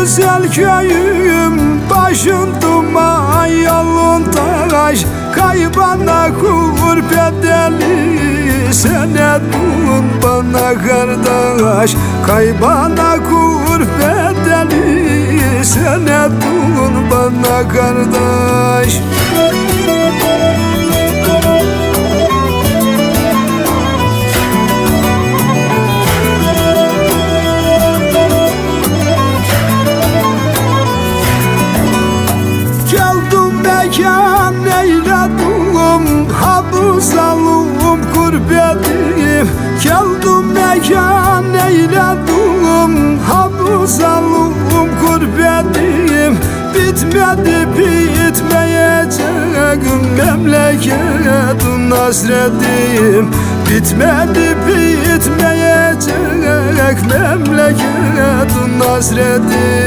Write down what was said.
güzel köyüm Başın duman yolun taş Kaybana kur bedeli Senedun bana kardeş. Kaybana kur bedeli Senedun bana kardeş Habuzalım kurbetim Geldim mekan eyledim. Habuzalım kurbetim Bitmedi bitmeyecek Memleketin hasretim Bitmedi bitmeyecek. Memleketin hasretim